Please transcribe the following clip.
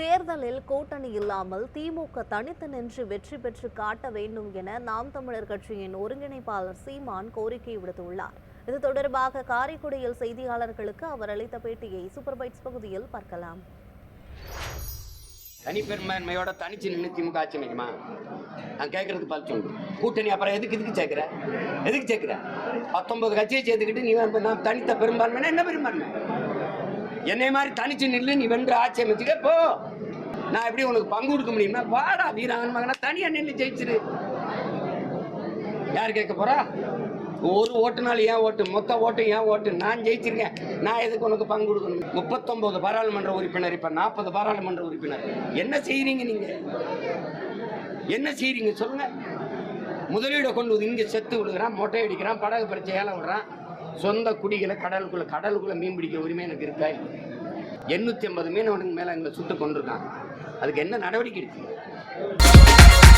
தேர்தலில் கூட்டணி இல்லாமல் திமுக தனித்து நின்று வெற்றி பெற்று காட்ட வேண்டும் என நாம் தமிழர் கட்சியின் ஒருங்கிணைப்பாளர் சீமான் கோரிக்கை விடுத்துள்ளார். இது தொடர்பாக காரைக்குடியில் செய்தியாளர்களுக்கு அவர் அளித்த பேட்டியை சூப்பர்பைட்ஸ் பகுதியில் பார்க்கலாம். தனிப்பெரும்பான்மையோட தனிச்சு நின்று திமுக ஆட்சி அமைக்குமா? நான் கேட்கறது பதில் சொல்லு கூட்டணி அப்புறம் எதுக்கு இதுக்கு சேர்க்கிற? எதுக்கு சேர்க்கிற? பத்தொன்பது கட்சியை சேர்த்துக்கிட்டு நீ நான் தனித்த பெரும்பான்மைனா என்ன பெரும்பான்மை? என்னை மாதிரி தனிச்சு நில்லு நீ வென்று ஆட்சி அமைச்சுக்க போ. நான் எப்படி உனக்கு பங்கு கொடுக்க முடியும்னா வாடா வீராங்கன் மகனா தனியா நின்று ஜெயிச்சிரு. யார் கேட்க போறா? ஒரு ஓட்டுனாலும் ஏன் ஓட்டு? மொத்த ஓட்டு ஏன் ஓட்டு? நான் ஜெயிச்சிருக்கேன். நான் எதுக்கு உனக்கு பங்கு கொடுக்கணும்? முப்பத்தொன்பது பாராளுமன்ற உறுப்பினர் இப்போ நாற்பது பாராளுமன்ற உறுப்பினர். என்ன செய்கிறீங்க நீங்கள் என்ன செய்கிறீங்க சொல்லுங்கள் முதலீடை கொண்டு வந்து செத்து விடுகிறான் மொட்டை அடிக்கிறான் படகு பறிச்சு ஏழை விடுறான். சொந்த குடிகளை கடலுக்குள்ளே கடலுக்குள்ளே மீன் பிடிக்க உரிமை எனக்கு இருக்கா எண்ணூற்றி ஐம்பது மீனவனுக்கு மேலே எங்களை சுட்டு கொண்டிருக்காங்க அதுக்கு என்ன நடவடிக்கை எடுத்து